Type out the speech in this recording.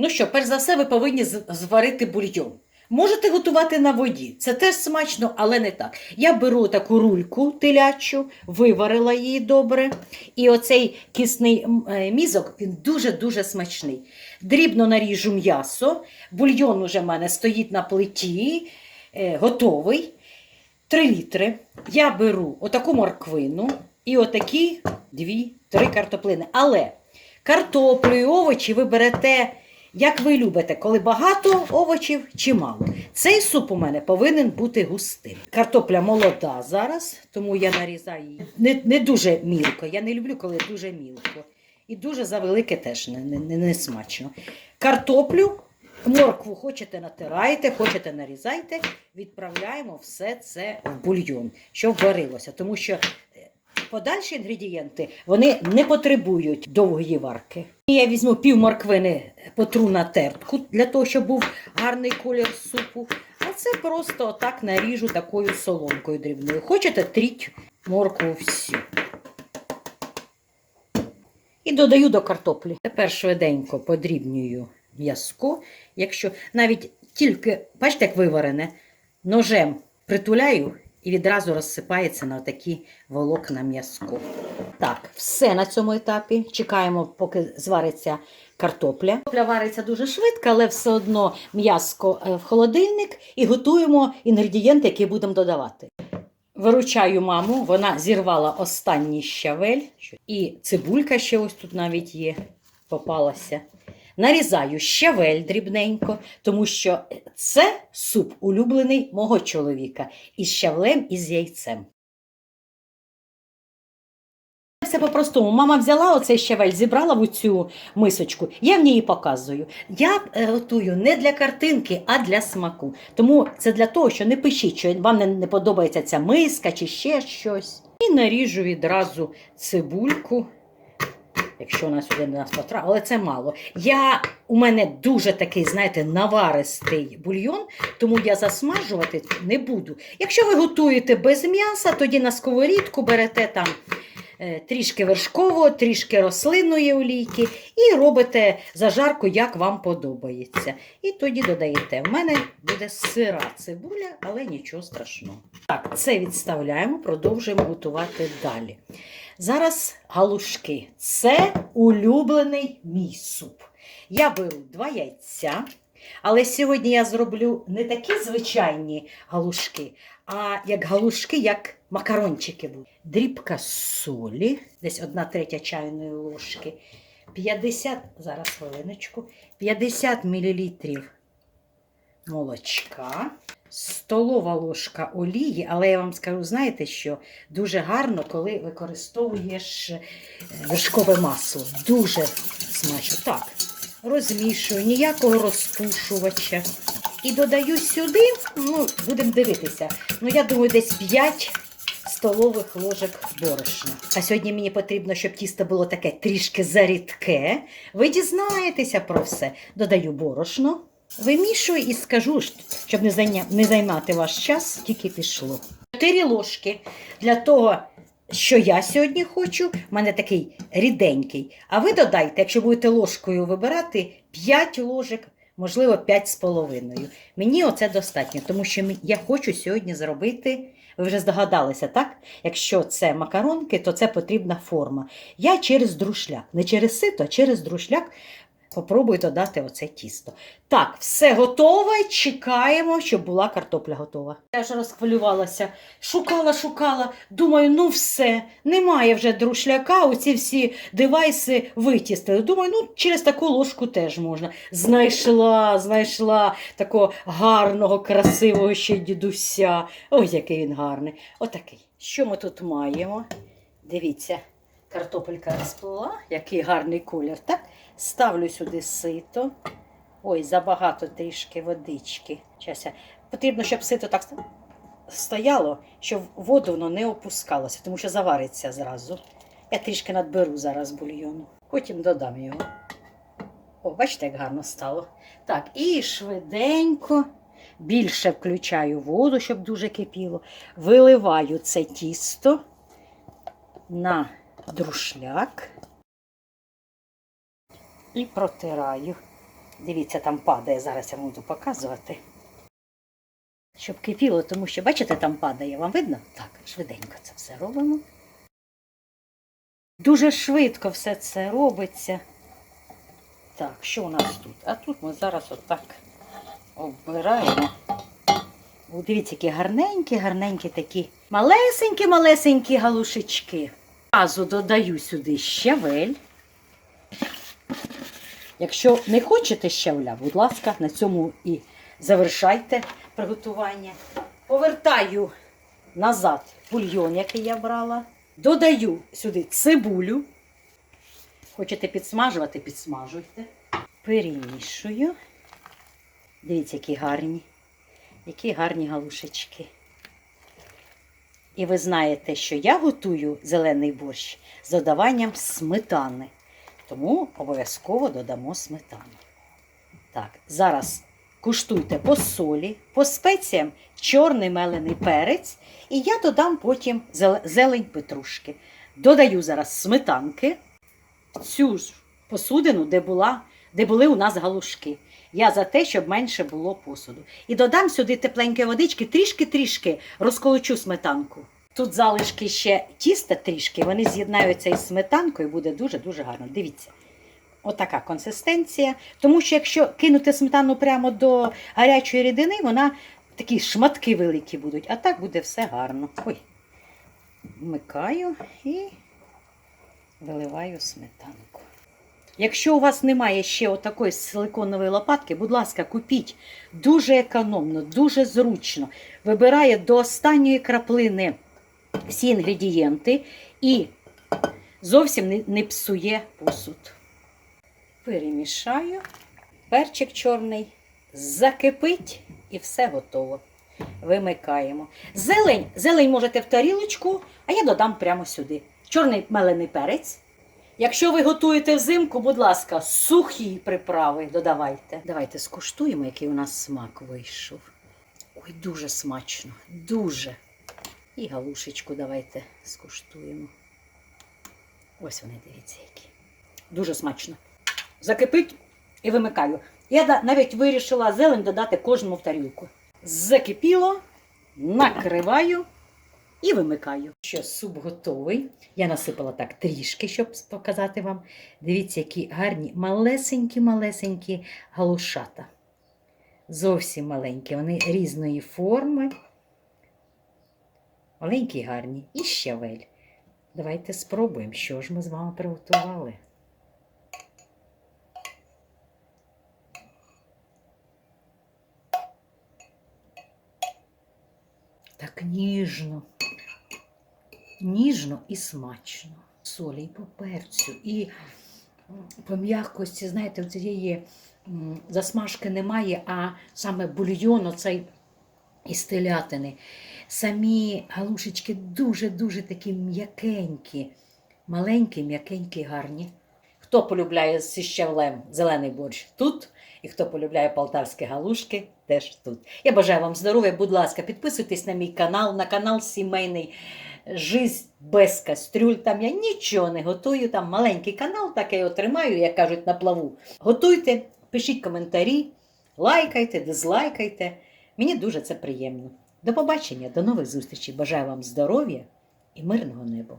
Ну що, перш за все, ви повинні зварити бульйон. Можете готувати на воді, це теж смачно, але не так. Я беру таку рульку телячу, виварила її добре. І оцей кисний е, мізок він дуже-дуже смачний. Дрібно наріжу м'ясо, бульйон уже в мене стоїть на плиті, е, готовий. 3 літри. Я беру отаку морквину і отакі 2-3 картоплини. Але картоплю і овочі ви берете, як ви любите, коли багато овочів чи мало. Цей суп у мене повинен бути густим. Картопля молода зараз, тому я нарізаю її не, не дуже мілко. Я не люблю, коли дуже мілко. І дуже завелике теж не, не, не, смачно. Картоплю, моркву хочете натираєте, хочете нарізайте, відправляємо все це в бульйон, щоб варилося. Тому що подальші інгредієнти вони не потребують довгої варки. Я візьму пів морквини, потру на тертку для того, щоб був гарний колір супу. А це просто отак наріжу такою соломкою дрібною. Хочете тріть моркву всю. І додаю до картоплі. Тепер швиденько подрібнюю м'язко. Якщо навіть тільки, бачите, як виварене, ножем притуляю і відразу розсипається на такі волокна м'язку. Так, все на цьому етапі. Чекаємо, поки звариться картопля. Картопля вариться дуже швидко, але все одно м'яско е, в холодильник і готуємо інгредієнти, які будемо додавати. Виручаю маму, вона зірвала останній щавель, і цибулька ще ось тут навіть є, попалася. Нарізаю щавель дрібненько, тому що це суп улюблений мого чоловіка із щавлем і з яйцем. Все по-простому. Мама взяла оцей щавель, зібрала в цю мисочку. Я в ній показую. Я е, готую не для картинки, а для смаку. Тому це для того, що не пишіть, що вам не, не подобається ця миска чи ще щось. І наріжу відразу цибульку. Якщо вона сюди до нас потрапила, але це мало. Я, у мене дуже такий, знаєте, наваристий бульйон, тому я засмажувати не буду. Якщо ви готуєте без м'яса, тоді на сковорідку берете там е, трішки вершкового, трішки рослинної олійки і робите зажарку, як вам подобається. І тоді додаєте. У мене буде сира цибуля, але нічого страшного. Так, це відставляємо, продовжуємо готувати далі. Зараз галушки. Це улюблений мій суп. Я беру два яйця, але сьогодні я зроблю не такі звичайні галушки, а як галушки, як макарончики. Дрібка солі, десь одна третя чайної ложки, 50, зараз хвилиночку, 50 мл молочка, столова ложка олії, але я вам скажу, знаєте, що дуже гарно, коли використовуєш е, вершкове масло. Дуже смачно. Так, розмішую, ніякого розпушувача. І додаю сюди, ну, будемо дивитися. Ну, я думаю, десь 5 столових ложок борошна. А сьогодні мені потрібно, щоб тісто було таке трішки зарідке. Ви дізнаєтеся про все. Додаю борошно. Вимішую і скажу, щоб не, займати ваш час, тільки пішло. Чотири ложки для того, що я сьогодні хочу, в мене такий ріденький. А ви додайте, якщо будете ложкою вибирати, 5 ложок, можливо, 5 з половиною. Мені оце достатньо, тому що я хочу сьогодні зробити. Ви вже здогадалися, так? Якщо це макаронки, то це потрібна форма. Я через друшляк, не через сито, а через друшляк попробую додати оце тісто. Так, все готове. Чекаємо, щоб була картопля готова. Я вже розхвилювалася. Шукала, шукала. Думаю, ну все, немає вже друшляка, оці всі девайси витістили. Думаю, ну через таку ложку теж можна. Знайшла, знайшла такого гарного, красивого ще дідуся. Ой, який він гарний. Отакий. Що ми тут маємо? Дивіться, картопелька розплила, який гарний колір. Так? Ставлю сюди сито. Ой, забагато трішки водички. Щас Потрібно, щоб сито так стояло, щоб воду воно не опускалося, тому що завариться зразу. Я трішки надберу зараз бульйону. Потім додам його. О, бачите, як гарно стало. Так, і швиденько більше включаю воду, щоб дуже кипіло. Виливаю це тісто на друшляк і протираю. Дивіться, там падає. Зараз я вам буду показувати. Щоб кипіло, тому що, бачите, там падає. Вам видно? Так, швиденько це все робимо. Дуже швидко все це робиться. Так, що у нас тут? А тут ми зараз отак оббираємо. Дивіться, які гарненькі, гарненькі такі малесенькі-малесенькі галушечки. Разу додаю сюди щавель. Якщо не хочете щавля, будь ласка, на цьому і завершайте приготування. Повертаю назад бульйон, який я брала. Додаю сюди цибулю. Хочете підсмажувати, підсмажуйте. Перемішую. Дивіться, які гарні, які гарні галушечки. І ви знаєте, що я готую зелений борщ з додаванням сметани. Тому обов'язково додамо сметану. Так, зараз куштуйте по солі, по спеціям чорний мелений перець. І я додам потім зелень петрушки. Додаю зараз сметанки в цю ж посудину, де, була, де були у нас галушки. Я за те, щоб менше було посуду. І додам сюди тепленької водички, трішки-трішки розколочу сметанку. Тут залишки ще тіста трішки, вони з'єднаються із сметанкою, буде дуже-дуже гарно. Дивіться. Отака консистенція. Тому що якщо кинути сметану прямо до гарячої рідини, вона такі шматки великі будуть. А так буде все гарно. Ой. Вмикаю і виливаю сметанку. Якщо у вас немає ще отакої силиконової лопатки, будь ласка, купіть. Дуже економно, дуже зручно. Вибирає до останньої краплини всі інгредієнти і зовсім не, псує посуд. Перемішаю. Перчик чорний закипить і все готово. Вимикаємо. Зелень, зелень можете в тарілочку, а я додам прямо сюди. Чорний мелений перець. Якщо ви готуєте взимку, будь ласка, сухі приправи додавайте. Давайте скуштуємо, який у нас смак вийшов. Ой, дуже смачно, дуже. І галушечку давайте скуштуємо. Ось вони, дивіться, які. Дуже смачно. Закипить і вимикаю. Я навіть вирішила зелень додати кожному в тарілку. Закипіло, накриваю і вимикаю. Що суп готовий. Я насипала так трішки, щоб показати вам. Дивіться, які гарні, малесенькі-малесенькі галушата. Зовсім маленькі. Вони різної форми. Маленькі, гарні. І щавель. Давайте спробуємо, що ж ми з вами приготували. Так ніжно. Ніжно і смачно. Солі і по перцю, і по м'якості, знаєте, цієї засмажки немає, а саме бульйон оцей із телятини. Самі галушечки дуже-дуже такі м'якенькі, маленькі, м'якенькі, гарні. Хто полюбляє зі щавлем зелений борщ тут, і хто полюбляє полтавські галушки, теж тут. Я бажаю вам здоров'я, будь ласка, підписуйтесь на мій канал, на канал сімейний Жизнь без кастрюль. Там я нічого не готую. Там маленький канал, так я його тримаю, як кажуть, на плаву. Готуйте, пишіть коментарі, лайкайте, дизлайкайте. Мені дуже це приємно. До побачення, до нових зустрічей. Бажаю вам здоров'я і мирного неба.